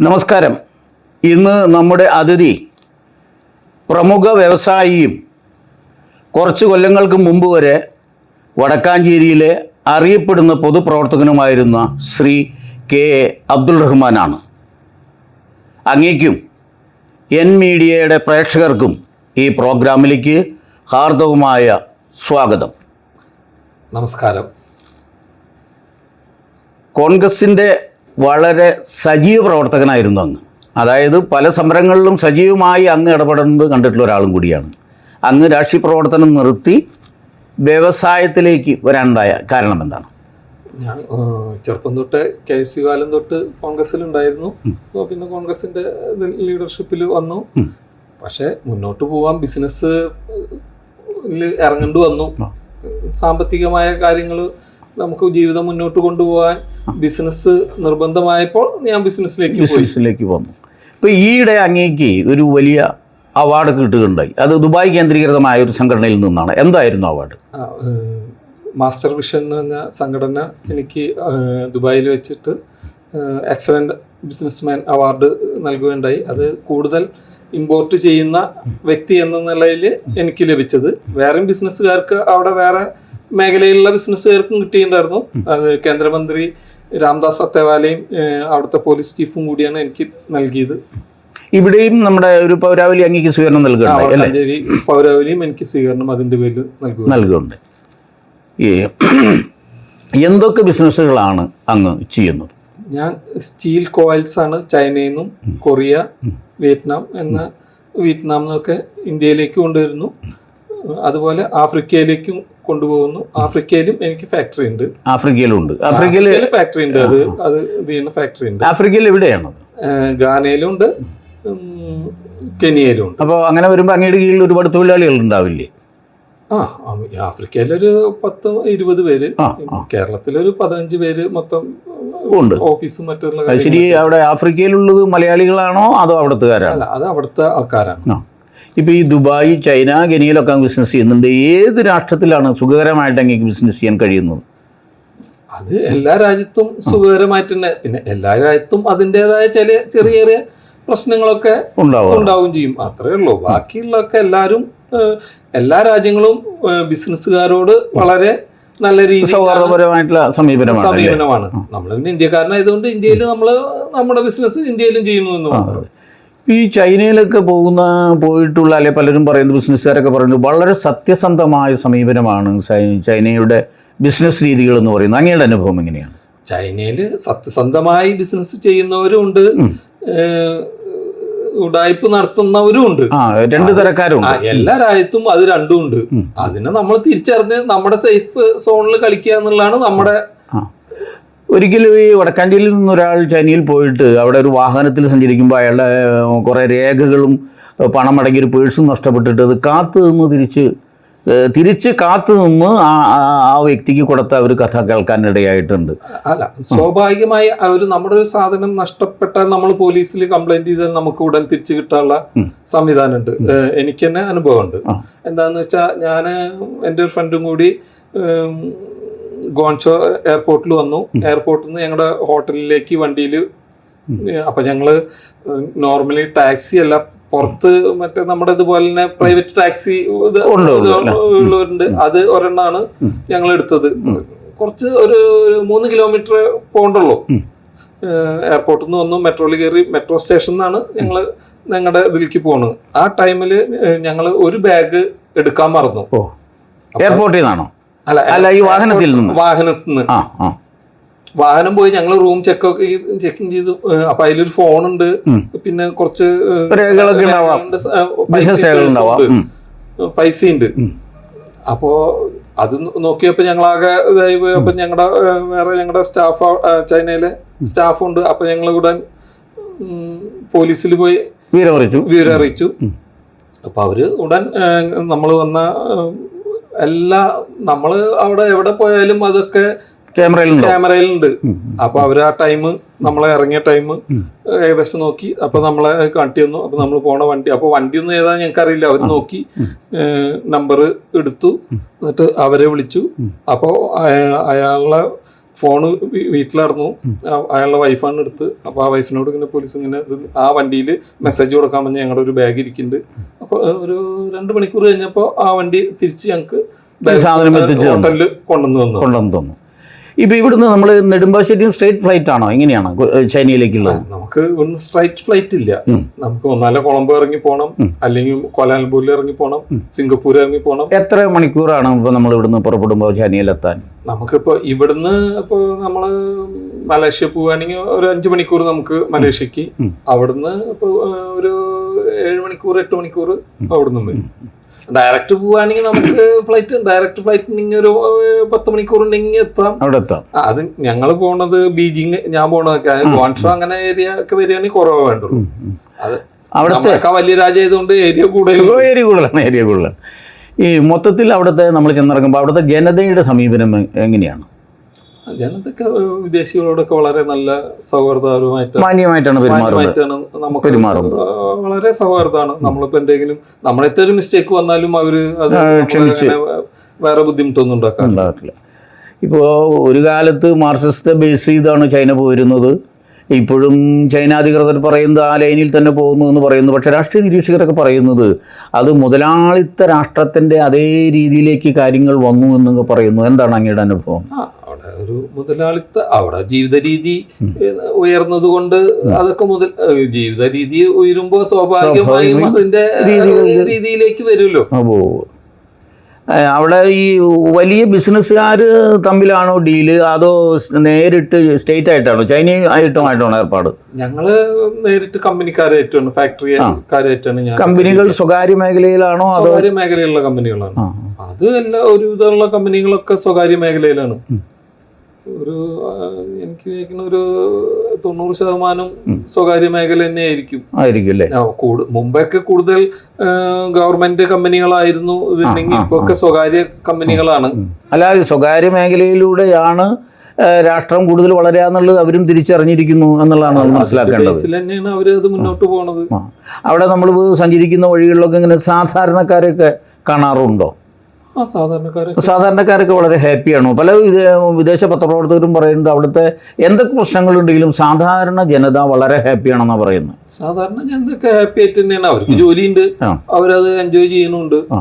നമസ്കാരം. ഇന്ന് നമ്മുടെ അതിഥി പ്രമുഖ വ്യവസായിയും കുറച്ച് കൊല്ലങ്ങൾക്ക് മുമ്പ് വരെ വടക്കാഞ്ചേരിയിലെ അറിയപ്പെടുന്ന പൊതുപ്രവർത്തകനുമായിരുന്ന ശ്രീ കെ എ അബ്ദുൾ റഹ്മാനാണ്. അങ്ങേക്കും എൻ മീഡിയയുടെ പ്രേക്ഷകർക്കും ഈ പ്രോഗ്രാമിലേക്ക് ഹാർദവുമായ സ്വാഗതം. നമസ്കാരം. കോൺഗ്രസിന്റെ വളരെ സജീവ പ്രവർത്തകനായിരുന്നു അങ്ങ് അതായത് പല സമരങ്ങളിലും സജീവമായി അങ്ങ് ഇടപെടുന്നത് കണ്ടിട്ടുള്ള ഒരാളും കൂടിയാണ്. അങ്ങ് രാഷ്ട്രീയ പ്രവർത്തനം നിർത്തി വ്യവസായത്തിലേക്ക് വരാനുണ്ടായ കാരണം എന്താണ്? ഞാൻ ചെറുപ്പം തൊട്ട് കെ എസ് യു കാലം തൊട്ട് കോൺഗ്രസ്സിലുണ്ടായിരുന്നു. അപ്പോൾ പിന്നെ കോൺഗ്രസിന്റെ ലീഡർഷിപ്പിൽ വന്നു. പക്ഷേ പക്ഷെ മുന്നോട്ട് പോവാൻ ബിസിനസ് ഇറങ്ങേണ്ടി വന്നു. സാമ്പത്തികമായ കാര്യങ്ങൾ നമുക്ക് ജീവിതം മുന്നോട്ട് കൊണ്ടുപോകാൻ ബിസിനസ് നിർബന്ധമായപ്പോൾ ഞാൻ ബിസിനസ്സിലേക്ക് ബിസിനസ്സിലേക്ക് വന്നു. ഇപ്പോൾ ഈയിടെ അങ്ങേക്ക് ഒരു വലിയ അവാർഡ് കിട്ടുകയുണ്ടായി. അത് ദുബായ് കേന്ദ്രീകൃതമായ ഒരു സംഘടനയിൽ നിന്നാണ്. എന്തായിരുന്നു അവാർഡ് മാസ്റ്റർ വിഷൻ എന്ന് പറഞ്ഞ സംഘടന എനിക്ക് ദുബായിൽ വെച്ചിട്ട് എക്സലന്റ് ബിസിനസ്മാൻ അവാർഡ് നൽകുകയുണ്ടായി. അത് കൂടുതൽ ഇമ്പോർട്ട് ചെയ്യുന്ന വ്യക്തി എന്ന നിലയിൽ എനിക്ക് ലഭിച്ചത്. വേറെയും ബിസിനസ്സുകാർക്ക് അവിടെ വേറെ മേഖലയിലുള്ള ബിസിനസ്സുകാർക്കും കിട്ടിയിട്ടുണ്ടായിരുന്നു. അത് കേന്ദ്രമന്ത്രി രാംദാസ് അത്തേവാലയും ഏഹ്, അവിടുത്തെ പോലീസ് ചീഫും കൂടിയാണ് എനിക്ക് നൽകിയത്. ഇവിടെയും നമ്മുടെ ഒരു പൗരാവലി അങ്ങേക്ക് സ്വീകരണം വടക്കാഞ്ചേരി പൗരാവലിയും എനിക്ക് സ്വീകരണം അതിന്റെ പേരിൽ നൽകുന്നുണ്ട്. ഈ എന്തൊക്കെ ബിസിനസ്സുകളാണ് അങ്ങ് ചെയ്യുന്നത്? ഞാൻ സ്റ്റീൽ കോയിൽസ് ആണ് ചൈനയിൽ നിന്നും കൊറിയ വിയറ്റ്നാം എന്ന വിയറ്റ്നാം നിന്നൊക്കെ ഇന്ത്യയിലേക്ക് കൊണ്ടുവരുന്നു. അതുപോലെ ആഫ്രിക്കയിലേക്കും കൊണ്ടുപോകുന്നു. ആഫ്രിക്കയിലും എനിക്ക് ഫാക്ടറി ഉണ്ട്. ആഫ്രിക്കയിലും ഉണ്ട് ആഫ്രിക്കയിൽ ഫാക്ടറി ഉണ്ട് അത്. അത് ഇത് ചെയ്യുന്ന ഫാക്ടറി ഉണ്ട്. ആഫ്രിക്കയിൽ എവിടെയാണ് ഗാനയിലും ഉണ്ട്. കെനിയയിലും ഉണ്ട്. അപ്പോൾ അങ്ങനെ വരുമ്പോൾ അങ്ങയുടെ കീഴിൽ ഒരുപാട് തൊഴിലാളികൾ ഉണ്ടാവില്ലേ? ആ ആഫ്രിക്കയിലൊരു പത്ത് ഇരുപത് പേര്. കേരളത്തിലൊരു പതിനഞ്ച് പേര് മൊത്തം ഉണ്ട്. ഓഫീസും മറ്റുള്ള ശരി. അവിടെ ആഫ്രിക്കയിലുള്ളത് മലയാളികളാണോ അതോ അവിടുത്തുകാരാണോ? അല്ല അത് അവിടുത്തെ ആൾക്കാരാണ്. ഇപ്പോൾ ഈ ദുബായ് ചൈന ഗനിയിലൊക്കെ ബിസിനസ് ചെയ്യുന്നുണ്ട്. ഏത് രാഷ്ട്രത്തിലാണ് സുഖകരമായിട്ട് അങ്ങേക്ക് ബിസിനസ് ചെയ്യാൻ കഴിയുന്നത്? അത് എല്ലാ രാജ്യത്തും സുഖകരമായിട്ട് തന്നെ. പിന്നെ എല്ലാ രാജ്യത്തും അതിന്റെതായ ചില ചെറിയ ചെറിയ പ്രശ്നങ്ങളൊക്കെ ഉണ്ടാവും ചെയ്യും. അത്രേ ഉള്ളൂ. ബാക്കിയുള്ളൊക്കെ എല്ലാവരും എല്ലാ രാജ്യങ്ങളും ബിസിനസ്സുകാരോട് വളരെ നല്ല രീതിയിൽ സൗഹാർദ്ദപരമായിട്ടുള്ള സമീപനമാണ്? സമീപനമാണ്. നമ്മൾ പിന്നെ ഇന്ത്യക്കാരനായതുകൊണ്ട് ഇന്ത്യയിൽ നമ്മൾ നമ്മുടെ ബിസിനസ് ഇന്ത്യയിലും ചെയ്യുന്നു എന്ന് മാത്രം. ഈ ചൈനയിലൊക്കെ പോകുന്ന പോയിട്ടുള്ള അല്ലെ പലരും പറയുന്ന ബിസിനസ്സുകാരൊക്കെ പറയുന്നത് വളരെ സത്യസന്ധമായ സമീപനമാണ് ചൈനയുടെ ബിസിനസ് രീതികൾ എന്ന് പറയുന്നത്. അങ്ങയുടെ അനുഭവം എങ്ങനെയാണ്? ചൈനയിൽ സത്യസന്ധമായി ബിസിനസ് ചെയ്യുന്നവരും ഉണ്ട് ഉടായ്പ നടത്തുന്നവരും ഉണ്ട് രണ്ട് തരക്കാരും എല്ലാ രാജ്യത്തും അത് രണ്ടും ഉണ്ട് അതിനെ നമ്മൾ തിരിച്ചറിഞ്ഞ് നമ്മുടെ സേഫ് സോണിൽ കളിക്കുക എന്നുള്ളതാണ് നമ്മുടെ ഒരിക്കലും ഈ വടക്കാഞ്ചേരിയിൽ നിന്ന് ഒരാൾ ചൈനയിൽ പോയിട്ട് അവിടെ ഒരു വാഹനത്തിൽ സഞ്ചരിക്കുമ്പോൾ അയാളുടെ കുറേ രേഖകളും പണം അടങ്ങിയൊരു പേഴ്സും നഷ്ടപ്പെട്ടിട്ട് അത് കാത്തു നിന്ന് തിരിച്ച് തിരിച്ച് കാത്തു നിന്ന് ആ വ്യക്തിക്ക് കൊടുത്ത ഒരു കഥ കേൾക്കാനിടയായിട്ടുണ്ട് അല്ല സ്വാഭാവികമായി അവർ നമ്മുടെ ഒരു സാധനം നഷ്ടപ്പെട്ടാൽ നമ്മൾ പോലീസിൽ കംപ്ലൈന്റ് ചെയ്താൽ നമുക്ക് ഉടൻ തിരിച്ചു കിട്ടാനുള്ള. സംവിധാനമുണ്ട് എനിക്ക് തന്നെ അനുഭവമുണ്ട്. എന്താന്ന് വെച്ചാൽ ഞാൻ എന്റെ ഒരു ഫ്രണ്ടും കൂടി ഗോൺഷോ എയർപോർട്ടിൽ വന്നു. എയർപോർട്ടിൽ നിന്ന് ഞങ്ങളുടെ ഹോട്ടലിലേക്ക് വണ്ടിയിൽ അപ്പൊ ഞങ്ങൾ നോർമലി ടാക്സി അല്ല പുറത്ത് മറ്റേ നമ്മുടെ ഇതുപോലെ തന്നെ പ്രൈവറ്റ് ടാക്സി? ഉള്ളവരുണ്ട്. അത് ഒരെണ്ണമാണ് ഞങ്ങൾ എടുത്തത് കുറച്ച് ഒരു മൂന്ന് കിലോമീറ്റർ പോകണ്ടുള്ളൂ എയർപോർട്ടിൽ നിന്ന് വന്നു മെട്രോയിൽ കയറി മെട്രോ സ്റ്റേഷനിൽ നിന്നാണ് ഞങ്ങൾ ഞങ്ങളുടെ ഇതിലേക്ക് പോണത്. ആ ടൈമിൽ ഞങ്ങൾ ഒരു ബാഗ് എടുക്കാൻ മറന്നു. എയർപോർട്ടിൽ നിന്നാണോ അല്ല അല്ല, ഈ വാഹനത്തിൽ നിന്ന്? വാഹനത്തിൽ നിന്ന്. ആ ആ. വാഹനം പോയി ഞങ്ങൾ റൂം ചെക്ക് ഒക്കെ ചെക്കിങ് ചെയ്തു. അപ്പൊ അതിലൊരു ഫോൺ ഉണ്ട്. പിന്നെ കുറച്ച് രേഖകളൊക്കെ ഉണ്ടാവാം. പൈസ ഉണ്ട്. അപ്പോ അത് നോക്കിയപ്പോ ഞങ്ങളാകെ ഇതായി പോയി. അപ്പൊ ഞങ്ങളുടെ വേറെ ഞങ്ങളുടെ സ്റ്റാഫ് ചൈനയിലെ സ്റ്റാഫ് ഉണ്ട്. അപ്പൊ ഞങ്ങൾ ഉടൻ പോലീസിൽ പോയി വിവരമറിയിച്ചു. വിവരം അറിയിച്ചു അപ്പൊ അവർ ഉടൻ നമ്മൾ വന്ന എല്ലാ നമ്മൾ അവിടെ എവിടെ പോയാലും അതൊക്കെ ക്യാമറയിലുണ്ടോ. അപ്പൊ അവർ ആ ടൈം നമ്മളെ ഇറങ്ങിയ ടൈം. ഏകദേശം നോക്കി. അപ്പൊ നമ്മളെ കാട്ടി തന്നു. അപ്പൊ നമ്മൾ പോണ വണ്ടി അപ്പൊ വണ്ടി ഒന്നും ഏതാ ഞങ്ങൾക്ക് അറിയില്ല അവർ നോക്കി. നമ്പർ എടുത്തു. എന്നിട്ട് അവരെ വിളിച്ചു. ഉം. അപ്പോ ഫോണ് വീട്ടിലായിരുന്നു അയാളുടെ വൈഫാണ് എടുത്ത്. അപ്പൊ ആ വൈഫിനോട് ഇങ്ങനെ പോലീസ് ഇങ്ങനെ ആ വണ്ടിയിൽ മെസ്സേജ് കൊടുക്കാൻ പറഞ്ഞ ഞങ്ങളുടെ ഒരു ബാഗ് ഇരിക്കുന്നുണ്ട് അപ്പൊ ഒരു രണ്ട് മണിക്കൂർ കഴിഞ്ഞപ്പോൾ ആ വണ്ടി തിരിച്ച് ഞങ്ങൾക്ക് തന്നു. ഹോട്ടലിൽ കൊണ്ടുവന്ന് തന്നു. കൊണ്ടുവന്ന് തോന്നുന്നു ഇപ്പൊ ഇവിടുന്ന് നമ്മൾ നെടുമ്പാശ്ശേരി സ്ട്രേറ്റ് ഫ്ലൈറ്റ് ആണോ? എങ്ങനെയാണ്? ചൈനയിലേക്കുള്ളത്? നമുക്ക് ഒന്നും സ്ട്രൈറ്റ് ഫ്ലൈറ്റ് ഇല്ല. നമുക്ക് ഒന്നാലെ കൊളംബോ ഇറങ്ങി പോകണം. അല്ലെങ്കിൽ കോലാലംപൂരിൽ ഇറങ്ങി പോകണം സിംഗപ്പൂർ ഇറങ്ങി പോകണം എത്ര മണിക്കൂറാണ് ഇപ്പോൾ നമ്മൾ ഇവിടുന്ന് പുറപ്പെടുമ്പോൾ ചൈനയിലെത്താൻ? നമുക്കിപ്പോ ഇവിടുന്ന് ഇപ്പൊ നമ്മൾ മലേഷ്യ പോവുകയാണെങ്കിൽ ഒരു അഞ്ചു മണിക്കൂർ നമുക്ക് മലേഷ്യക്ക്. അവിടുന്ന് ഇപ്പൊ ഒരു ഏഴ് മണിക്കൂർ എട്ട് മണിക്കൂർ അവിടുന്ന് വരും. ഡയറക്റ്റ് പോവുകയാണെങ്കിൽ നമുക്ക് ഫ്ലൈറ്റ് ഡയറക്റ്റ് ഫ്ലൈറ്റ് ഉണ്ടെങ്കിൽ ഒരു പത്ത് മണിക്കൂർ ഉണ്ടെങ്കിൽ എത്താം. അവിടെ എത്താം. അത് ഞങ്ങൾ പോണത് ബീജിങ് ഞാൻ പോണതൊക്കെ ഗോൺഷോ അങ്ങനെ ഏരിയ ഒക്കെ വരികയാണെങ്കിൽ കുറവ് വേണ്ടുള്ളൂ. അത് അവിടുത്തെ വലിയ രാജ്യം ആയതുകൊണ്ട് ഏരിയ കൂടുതൽ ഏരിയ കൂടുതലാണ് ഏരിയ കൂടുതലാണ്. ഈ മൊത്തത്തിൽ അവിടുത്തെ നമ്മൾ ചെന്നിറങ്ങുമ്പോൾ അവിടുത്തെ ജനതയുടെ സമീപനം എങ്ങനെയാണ്? ജനതൊക്കെ ഏഹ്, വിദേശികളോടൊക്കെ വളരെ നല്ല സൗഹൃദപരമായിട്ടാണ് മാന്യമായിട്ടാണ് നമുക്ക് പെരുമാറുന്നത്. വളരെ സൗഹാർദ്ദമാണ്. നമ്മളിപ്പോ എന്തെങ്കിലും നമ്മളെത്ര ഒരു മിസ്റ്റേക്ക് വന്നാലും അവർ അത് വേറെ ബുദ്ധിമുട്ടൊന്നും ഉണ്ടാക്കാറില്ല. ഇപ്പോൾ ഒരു കാലത്ത് മാർക്സിസത്തെ ബേസ് ചെയ്താണ് ചൈന പോയിരുന്നത് ഇപ്പോഴും ചൈന ചൈനാധികൃതർ പറയുന്നത് ആ ലൈനിൽ തന്നെ പോകുന്നു എന്ന് പറയുന്നു. പക്ഷേ രാഷ്ട്രീയ നിരീക്ഷകരൊക്കെ പറയുന്നത് അത് മുതലാളിത്ത രാഷ്ട്രത്തിന്റെ അതേ രീതിയിലേക്ക് കാര്യങ്ങൾ വന്നു എന്നൊക്കെ പറയുന്നു. എന്താണ് അങ്ങയുടെ അനുഭവം? ഒരു മുതലാളിത്ത അവിടെ ജീവിത രീതി ഉയർന്നത് കൊണ്ട് അതൊക്കെ മുതൽ ജീവിത രീതി ഉയരുമ്പോ സ്വാഭാവികമായും അതിന്റെ രീതിയിലേക്ക് വരുമല്ലോ. അവിടെ ഈ വലിയ ബിസിനസ്സുകാർ തമ്മിലാണോ ഡീൽ? അതോ നേരിട്ട് സ്റ്റേറ്റ് ആയിട്ടാണോ ചൈന ആയിട്ടുമായിട്ടാണോ ഏർപ്പാട്? ഞങ്ങൾ നേരിട്ട് കമ്പനിക്കാരായിട്ടാണ് ഫാക്ടറിക്കാരായിട്ടാണ് കമ്പനികൾ സ്വകാര്യ മേഖലയിലാണോ സ്വകാര്യ മേഖലയിലുള്ള കമ്പനികളാണ്. അത് എല്ലാ ഒരുവിധമുള്ള കമ്പനികളൊക്കെ സ്വകാര്യ മേഖലയിലാണ്. ഒരു എനിക്ക് വിചാരിക്കുന്ന ഒരു തൊണ്ണൂറ് ശതമാനം സ്വകാര്യ മേഖല തന്നെ ആയിരിക്കും അല്ലേ? ആ, കൂടു- മുമ്പൊക്കെ കൂടുതൽ ഗവൺമെന്റ് കമ്പനികളായിരുന്നു ആ, ഇപ്പൊ സ്വകാര്യ കമ്പനികളാണ്. അല്ലാതെ സ്വകാര്യ മേഖലയിലൂടെയാണ് രാഷ്ട്രം കൂടുതൽ വളരുക എന്നുള്ളത് അവരും തിരിച്ചറിഞ്ഞിരിക്കുന്നു എന്നുള്ളതാണ് നമ്മൾ മനസ്സിലാക്കേണ്ടത്. അത് മുന്നോട്ട് പോണത്. അവിടെ നമ്മൾ സഞ്ചരിക്കുന്ന വഴികളിലൊക്കെ ഇങ്ങനെ സാധാരണക്കാരെയൊക്കെ കാണാറുണ്ടോ? സാധാരണക്കാരൊക്കെ വളരെ ഹാപ്പിയാണോ? പല വിദേ- വിദേശ പത്രപ്രവർത്തകരും പറയുന്നുണ്ട് അവിടുത്തെ എന്തൊക്കെ പ്രശ്നങ്ങളുണ്ടെങ്കിലും സാധാരണ ജനത വളരെ ഹാപ്പിയാണെന്നാണ് പറയുന്നത്. സാധാരണ ജനതൊക്കെ ഹാപ്പി ആയിട്ട് തന്നെയാണ്. അവർക്ക് ജോലിയുണ്ട്. അവരത് എൻജോയ് ചെയ്യുന്നുണ്ട്.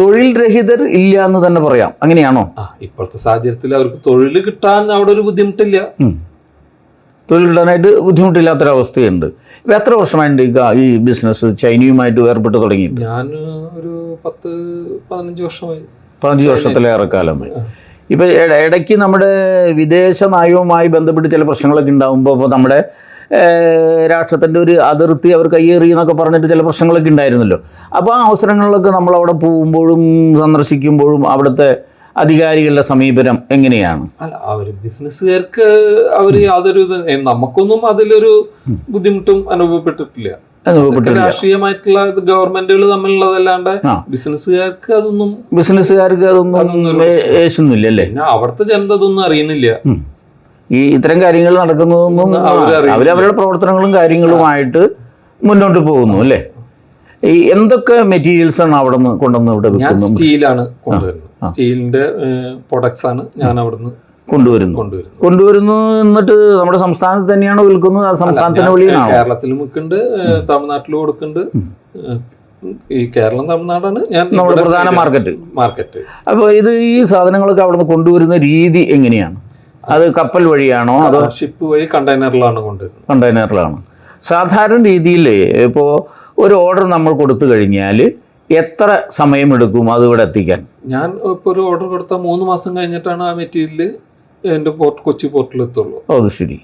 തൊഴിൽ രഹിതർ ഇല്ല എന്ന് തന്നെ പറയാം. അങ്ങനെയാണോ? ഇപ്പോഴത്തെ സാഹചര്യത്തിൽ അവർക്ക് തൊഴിൽ കിട്ടാൻ അവിടെ ഒരു ബുദ്ധിമുട്ടില്ല. കിട്ടാനായിട്ട് ബുദ്ധിമുട്ടില്ലാത്തൊരവസ്ഥയുണ്ട്. ഇപ്പം എത്ര വർഷമായിട്ട് ഈ ഈ ബിസിനസ് ചൈനയുമായിട്ട് ഏർപ്പെട്ട് തുടങ്ങിയിട്ട്? ഞാൻ ഒരു പത്ത് പതിനഞ്ച് വർഷമായി. പതിനഞ്ച് വർഷത്തിലേറെ കാലമായി ഇപ്പം ഇടയ്ക്ക് നമ്മുടെ വിദേശ നയവുമായി ബന്ധപ്പെട്ട് ചില പ്രശ്നങ്ങളൊക്കെ ഉണ്ടാകുമ്പോൾ ഇപ്പോൾ നമ്മുടെ രാഷ്ട്രത്തിന്റെ ഒരു അതിർത്തി അവർ കയ്യേറി എന്നൊക്കെ പറഞ്ഞിട്ട് ചില പ്രശ്നങ്ങളൊക്കെ ഉണ്ടായിരുന്നല്ലോ. അപ്പോൾ ആ അവസരങ്ങളിലൊക്കെ നമ്മൾ അവിടെ പോകുമ്പോഴും സന്ദർശിക്കുമ്പോഴും അവിടുത്തെ അധികാരികളുടെ സമീപനം എങ്ങനെയാണ്? അല്ല അവർ ബിസിനസ്സുകാർക്ക് അവർ യാതൊരു നമുക്കൊന്നും അതിലൊരു ബുദ്ധിമുട്ടും അനുഭവപ്പെട്ടിട്ടില്ല. രാഷ്ട്രീയമായിട്ടുള്ള ഗവൺമെന്റുകൾ തമ്മിലുള്ളതല്ലാണ്ട്. ബിസിനസ്സുകാർക്ക് അതൊന്നും ബിസിനസ്സുകാർക്ക് അതൊന്നും അല്ലേ അവിടുത്തെ ജനത അതൊന്നും അറിയുന്നില്ല. ഈ ഇത്തരം കാര്യങ്ങൾ നടക്കുന്നതൊന്നും. അവരവരുടെ പ്രവർത്തനങ്ങളും കാര്യങ്ങളുമായിട്ട് മുന്നോട്ട് പോകുന്നു അല്ലേ? ഈ എന്തൊക്കെ മെറ്റീരിയൽസ് ആണ് അവിടെ നിന്ന് കൊണ്ടുവന്ന് ഇവിടെ സ്റ്റീലാണ് കൊണ്ടുവരുന്നത്. സ്റ്റീലിന്റെ പ്രൊഡക്ട്സ് ആണ് ഞാൻ അവിടുന്ന് കൊണ്ടുവരുന്നു. കൊണ്ടുവരുന്നു എന്നിട്ട് നമ്മുടെ സംസ്ഥാനത്ത് തന്നെയാണ് വിൽക്കുന്നത്? ആ സംസ്ഥാനത്തിന് ഞാൻ വെളിയിലാണോ? കേരളത്തിൽ വിൽക്കുന്നുണ്ട് തമിഴ്നാട്ടിൽ കൊടുക്കുന്നുണ്ട്. ഈ കേരളം തമിഴ്നാടാണ് ഞാൻ നമ്മുടെ പ്രധാന മാർക്കറ്റ്. മാർക്കറ്റ്. അപ്പോൾ ഇത് ഈ സാധനങ്ങളൊക്കെ അവിടെ നിന്ന് കൊണ്ടുവരുന്ന രീതി എങ്ങനെയാണ്? അത് കപ്പൽ വഴിയാണോ അതോ ഷിപ്പ് വഴി കണ്ടെയ്നറിലാണ് കൊണ്ടുവരുന്നത്. കണ്ടെയ്നറിലാണ് സാധാരണ രീതിയിൽ ഇപ്പോൾ ഒരു ഓർഡർ നമ്മൾ കൊടുത്തു കഴിഞ്ഞാൽ എത്ര സമയമെടുക്കും അത് ഇവിടെ എത്തിക്കാൻ? ഞാൻ ഇപ്പോൾ ഒരു ഓർഡർ കൊടുത്താൽ മൂന്ന് മാസം കഴിഞ്ഞിട്ടാണ് ആ മെറ്റീരിയൽ എന്റെ പോർട്ട് കൊച്ചി പോർട്ടിൽ എത്തുള്ളൂ. അത് ശരി.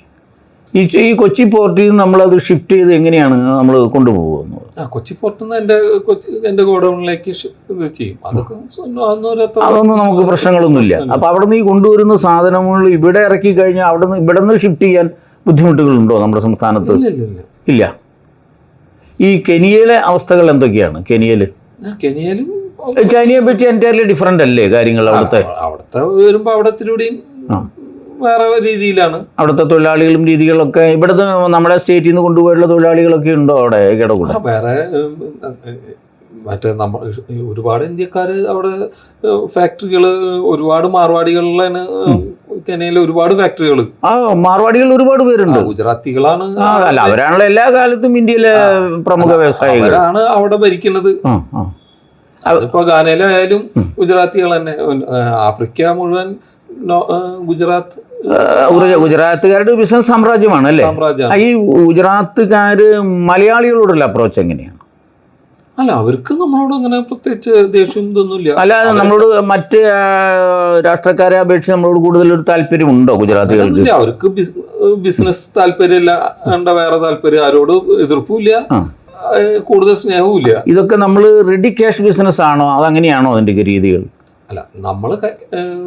ഈ ഈ കൊച്ചി പോർട്ടിൽ നിന്ന് നമ്മളത് ഷിഫ്റ്റ് ചെയ്ത് എങ്ങനെയാണ് നമ്മൾ കൊണ്ടുപോകുന്നത്? ആ കൊച്ചി പോർട്ടിൽ നിന്ന് എന്റെ കൊച്ചി എന്റെ ഗോഡൗണിലേക്ക് ഇത് ചെയ്യും. അതൊക്കെ അതൊന്നും നമുക്ക് പ്രശ്നങ്ങളൊന്നുമില്ല. അപ്പോൾ അവിടെ നിന്ന് ഈ കൊണ്ടുവരുന്ന സാധനങ്ങൾ ഇവിടെ ഇറക്കി കഴിഞ്ഞാൽ അവിടെ നിന്ന് ഇവിടെ നിന്ന് ഷിഫ്റ്റ് ചെയ്യാൻ ബുദ്ധിമുട്ടുകളുണ്ടോ നമ്മുടെ സംസ്ഥാനത്ത്? ഇല്ല ഈ കെനിയയിലെ അവസ്ഥകൾ എന്തൊക്കെയാണ്? കെനിയയിൽ കെനിയയിലും ചൈനയെ പറ്റി എന്റയർലി ഡിഫറെന്റ് അല്ലേ കാര്യങ്ങൾ അവിടുത്തെ? അവിടുത്തെ വരുമ്പോൾ അവിടത്തിലൂടെയും വേറെ രീതിയിലാണ്. അവിടുത്തെ തൊഴിലാളികളും രീതികളൊക്കെ ഇവിടുത്തെ നമ്മുടെ സ്റ്റേറ്റിൽ നിന്ന് കൊണ്ടുപോയുള്ള തൊഴിലാളികളൊക്കെ ഉണ്ടോ അവിടെ കിടകൂടെ കൂടെ വേറെ മറ്റേ നമ്മ ഒരുപാട് ഇന്ത്യക്കാർ അവിടെ ഫാക്ടറികൾ ഒരുപാട് മാർവാടികളിലാണ് കെനയിൽ ഒരുപാട് ഫാക്ടറികൾ ആ മാർവാടികൾ ഒരുപാട് പേരുണ്ട്. ഗുജറാത്തികളാണ് അല്ല അവരാണല്ലോ എല്ലാ കാലത്തും ഇന്ത്യയിലെ പ്രമുഖ വ്യവസായികൾ. അവരാണ് അവിടെ ഭരിക്കുന്നത്. അതിപ്പോ ഗാനയിലായാലും ഗുജറാത്തികൾ തന്നെ. ആഫ്രിക്ക മുഴുവൻ ഗുജറാത്ത് ഗുജറാത്തുകാരുടെ ബിസിനസ് സാമ്രാജ്യമാണ്. അല്ലേ ഈ ഗുജറാത്തുകാര് മലയാളികളോടുള്ള അപ്രോച്ച് എങ്ങനെയാണ്? അല്ല അവർക്ക് നമ്മളോട് അങ്ങനെ പ്രത്യേകിച്ച് ദേഷ്യം ഇതൊന്നുമില്ല. അല്ലാതെ നമ്മളോട് മറ്റ് രാഷ്ട്രക്കാരെ അപേക്ഷിച്ച് നമ്മളോട് കൂടുതൽ ഒരു താല്പര്യമുണ്ടോ ഗുജറാത്തികൾക്ക് അങ്ങനെയൊന്നുമില്ല. അവർക്ക് ബിസ്- ബിസിനസ് താല്പര്യമില്ല വേണ്ട വേറെ താല്പര്യം ആരോട് എതിർപ്പുമില്ല കൂടുതൽ സ്നേഹവും ഇല്ല ഇതൊക്കെ നമ്മൾ റെഡി ക്യാഷ് ബിസിനസ് ആണോ അതങ്ങനെയാണോ അതിന്റെ രീതികൾ? അല്ല നമ്മൾ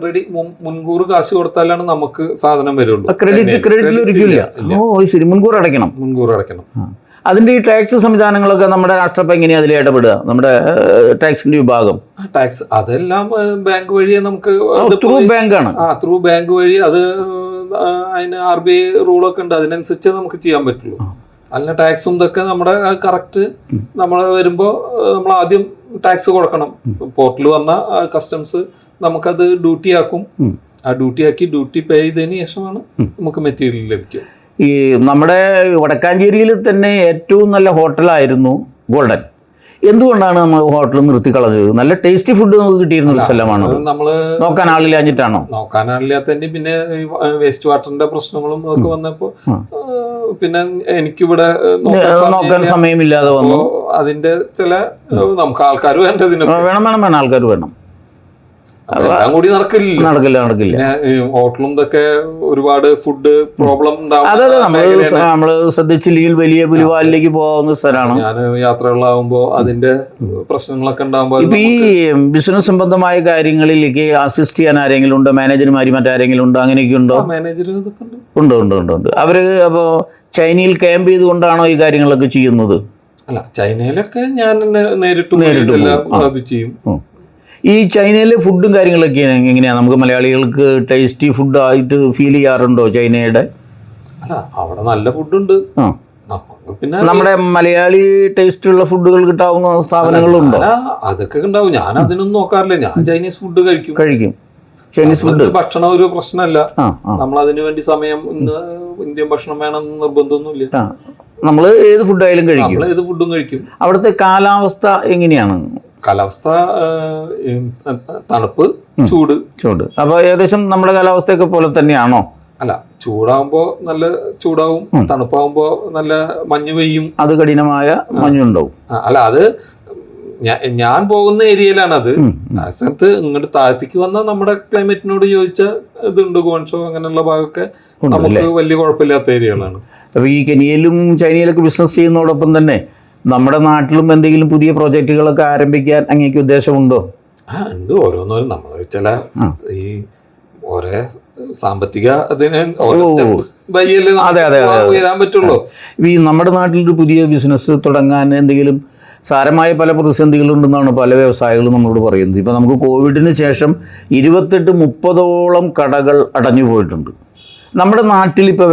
റെഡി മുൻകൂർ കാശ് കൊടുത്താലാണ് നമുക്ക് സാധനം വരുള്ളൂ. ക്രെഡിറ്റ് ക്രെഡിറ്റിൽ ഒരിക്കലും ഇല്ല. ഓ അത് ശരി മുൻകൂർ അടയ്ക്കണം. മുൻകൂർ അടയ്ക്കണം. അതിന്റെ ഈ ടാക്സ് സംവിധാനങ്ങളൊക്കെ നമ്മുടെ രാഷ്ട്രപ്പം എങ്ങനെയാണ് അതിൽ ഇടപെടുക? നമ്മുടെ ടാക്സിന്റെ വിഭാഗം. ടാക്സ് അതെല്ലാം ബാങ്ക് വഴി നമുക്ക് ത്രൂ ബാങ്ക് ആണ്. ആ ത്രൂ ബാങ്ക് വഴി അത് അതിന് ആർ ബി ഐ റൂളൊക്കെ ഉണ്ട്. അതിനനുസരിച്ച് നമുക്ക് ചെയ്യാൻ പറ്റുള്ളൂ. അല്ല ടാക്സും ഇതൊക്കെ നമ്മുടെ കറക്റ്റ് നമ്മൾ വരുമ്പോൾ നമ്മൾ ആദ്യം ടാക്സ് കൊടുക്കണം. പോർട്ടിൽ വന്ന കസ്റ്റംസ് നമുക്കത് ഡ്യൂട്ടി ആക്കും. ആ ഡ്യൂട്ടി ആക്കി ഡ്യൂട്ടി പേ ചെയ്തതിന് ശേഷമാണ് നമുക്ക് മെറ്റീരിയൽ ലഭിക്കുക. ഈ നമ്മുടെ വടക്കാഞ്ചേരിയിൽ തന്നെ ഏറ്റവും നല്ല ഹോട്ടലായിരുന്നു ഗോൾഡൻ. എന്തുകൊണ്ടാണ് നമ്മൾ ഹോട്ടൽ നിർത്തി നിർത്തിക്കളഞ്ഞത്? നല്ല ടേസ്റ്റി ഫുഡ് നമുക്ക് കിട്ടിയിരുന്ന ഒരു സ്ഥലമാണ്? നമ്മൾ നോക്കാൻ ആളില്ലാഞ്ഞിട്ടാണോ? നോക്കാൻ ആളില്ലാത്ത പിന്നെ വേസ്റ്റ് വാട്ടറിന്റെ പ്രശ്നങ്ങളും ഒക്കെ വന്നപ്പോ പിന്നെ എനിക്കിവിടെ നോക്കാൻ സമയമില്ലാതെ വന്നു. അതിന്റെ ചില നമുക്ക് ആൾക്കാർ വേണ്ടതിന് വേണം വേണം വേണം. ആൾക്കാർ വേണം. കൂടി നടക്കില്ല നടക്കില്ല. നടക്കില്ല ഹോട്ടലും ഇതൊക്കെ ഒരുപാട് ഫുഡ് പ്രോബ്ലം അതെ നമ്മൾ നമ്മൾ ശ്രദ്ധിച്ചില്ലെങ്കിൽ വലിയ പുലിവാലിലേക്ക് പോകുന്ന സ്ഥലമാണ്. ഞാൻ യാത്രകളാവുമ്പോ അതിന്റെ പ്രശ്നങ്ങളൊക്കെ ഉണ്ടാവുമ്പോ അത് ഇപ്പൊ ഈ ബിസിനസ് സംബന്ധമായ കാര്യങ്ങളിലേക്ക് അസിസ്റ്റ് ചെയ്യാൻ ആരെങ്കിലും ഉണ്ടോ? മാനേജർമാര് മറ്റാരെങ്കിലും ഉണ്ടോ? അങ്ങനെയൊക്കെ ഉണ്ടോ? മാനേജർ ഉണ്ട്. ഉണ്ട് ഉണ്ട് ഉണ്ട് അവർ അപ്പോൾ ചൈനയിൽ ക്യാമ്പ് ചെയ്തുകൊണ്ടാണോ ഈ കാര്യങ്ങളൊക്കെ ചെയ്യുന്നത്? അല്ല ചൈനയിലൊക്കെ ഞാൻ നേരിട്ട് പോയി നേരിട്ട് എല്ലാം പോകും. അത് ചെയ്യും. ഈ ചൈനയിലെ ഫുഡും കാര്യങ്ങളൊക്കെ എങ്ങനെയാണ് നമുക്ക് മലയാളികൾക്ക് ടേസ്റ്റി ഫുഡ് ആയിട്ട് ഫീൽ ചെയ്യാറുണ്ടോ ചൈനയുടെ? അല്ല അവിടെ നല്ല ഫുഡുണ്ട് പിന്നെ നമ്മുടെ മലയാളി ടേസ്റ്റുള്ള ഫുഡുകൾ കിട്ടാവുന്ന സ്ഥാപനങ്ങളുണ്ടോ അതൊക്കെ ഉണ്ടാവും. ഞാൻ അതിനൊന്നും നോക്കാറില്ല. ഞാൻ ചൈനീസ് ഫുഡ് കഴിക്കും. കഴിക്കും. ചൈനീസ് ഫുഡ് ഭക്ഷണം ഒരു പ്രശ്നമല്ല. നമ്മൾ അതിനു വേണ്ടി സമയം ഇന്ന് ഇന്ത്യൻ ഭക്ഷണം വേണം നിർബന്ധമൊന്നുമില്ല. നമ്മൾ ഏത് ഫുഡായാലും കഴിക്കും. ഏത് ഫുഡും കഴിക്കും. അവിടുത്തെ കാലാവസ്ഥ എങ്ങനെയാണ്? കാലാവസ്ഥ തണുപ്പ് ചൂട്. ചൂട്. അപ്പോൾ ഏകദേശം നമ്മുടെ കാലാവസ്ഥയൊക്കെ പോലെ തന്നെയാണോ? അല്ല ചൂടാവുമ്പോ നല്ല ചൂടാവും. തണുപ്പാവുമ്പോ നല്ല മഞ്ഞ് പെയ്യും. അത് കഠിനമായ മഞ്ഞുണ്ടാവും. അല്ല അത് ഞാൻ പോകുന്ന ഏരിയയിലാണ് അത് ആ സ്ഥലത്ത് ഇങ്ങോട്ട് താഴ്ത്തിക്ക് വന്ന നമ്മുടെ ക്ലൈമറ്റിനോട് ചോദിച്ച ഇതുണ്ട് ഗോൺഷോ അങ്ങനെയുള്ള ഭാഗമൊക്കെ നമുക്ക് വലിയ കുഴപ്പമില്ലാത്ത ഏരിയകളാണ്. അപ്പൊ ഈ കെനിയയിലും ചൈനയിലൊക്കെ ബിസിനസ് ചെയ്യുന്നതോടൊപ്പം തന്നെ നമ്മുടെ നാട്ടിലും എന്തെങ്കിലും പുതിയ പ്രോജക്റ്റുകളൊക്കെ ആരംഭിക്കാൻ അങ്ങേക്ക് ഉദ്ദേശമുണ്ടോ? ആ ഉണ്ട്. ഓരോന്നോരും. നമ്മൾ ചില ഈ ഓരോ സാമ്പത്തിക അതിന് അതെ, അതെ. ഉയരാൻ പറ്റുള്ളൂ. ഈ നമ്മുടെ നാട്ടിലൊരു പുതിയ ബിസിനസ് തുടങ്ങാൻ എന്തെങ്കിലും സാരമായ പല പ്രതിസന്ധികളുണ്ടെന്നാണ് പല വ്യവസായികളും നമ്മളോട് പറയുന്നത്. ഇപ്പോൾ നമുക്ക് കോവിഡിന് ശേഷം ഇരുപത്തെട്ട് മുപ്പതോളം കടകൾ അടഞ്ഞു പോയിട്ടുണ്ട്. നമ്മുടെ നാട്ടിൽ ഇപ്പോൾ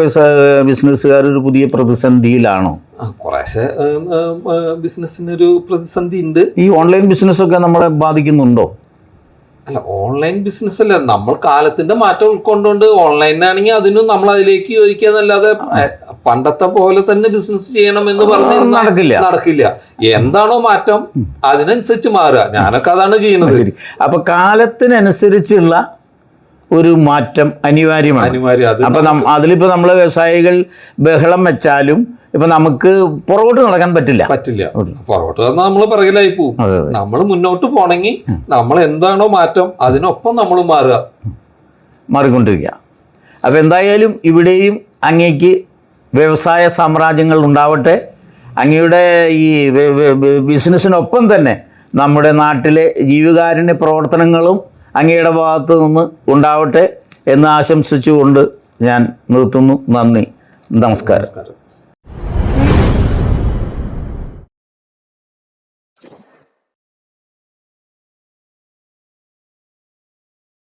ബിസിനസ്സുകാർ ഒരു പുതിയ പ്രതിസന്ധിയിലാണോ? കുറേശ്ശെ ബിസിനസ്സിനൊരു പ്രതിസന്ധി ഉണ്ട് ഈ ഓൺലൈൻ ബിസിനസ്സൊക്കെ നമ്മളെ ബാധിക്കുന്നുണ്ടോ? അല്ല ഓൺലൈൻ ബിസിനസ് അല്ല നമ്മൾ കാലത്തിന്റെ മാറ്റം ഉൾക്കൊണ്ടുകൊണ്ട് ഓൺലൈനാണെങ്കിൽ അതിനും നമ്മൾ അതിലേക്ക് യോജിക്കാന്നല്ലാതെ പണ്ടത്തെ പോലെ തന്നെ ബിസിനസ് ചെയ്യണം എന്ന് പറഞ്ഞ് നടക്കില്ല. നടക്കില്ല. എന്താണോ മാറ്റം അതിനനുസരിച്ച് മാറുക. ഞാനൊക്കെ അതാണ് ചെയ്യുന്നത്. അപ്പൊ കാലത്തിനനുസരിച്ചുള്ള ഒരു മാറ്റം അനിവാര്യമാണ്. അനിവാര്യം. അപ്പൊ അതിലിപ്പോ നമ്മളെ വ്യവസായികൾ ബഹളം വെച്ചാലും ഇപ്പൊ നമുക്ക് പുറകോട്ട് നടക്കാൻ പറ്റില്ല. പറ്റില്ല. പുറകോട്ട് നടന്നാൽ നമ്മൾ പിറകിലായി പോകും നമ്മൾ മുന്നോട്ട് പോണെങ്കിൽ നമ്മൾ എന്താണോ മാറ്റം അതിനൊപ്പം നമ്മൾ മാറുക. മാറിക്കൊണ്ടിരിക്കുക. അപ്പൊ എന്തായാലും ഇവിടെയും അങ്ങേക്ക് വ്യവസായ സാമ്രാജ്യങ്ങൾ ഉണ്ടാവട്ടെ. അങ്ങയുടെ ഈ ബിസിനസ്സിനൊപ്പം തന്നെ നമ്മുടെ നാട്ടിലെ ജീവകാരുണ്യ പ്രവർത്തനങ്ങളും അങ്ങയുടെ ഭാഗത്ത് നിന്ന് ഉണ്ടാവട്ടെ എന്ന് ആശംസിച്ചുകൊണ്ട് ഞാൻ നിർത്തുന്നു. നന്ദി. നമസ്കാരം.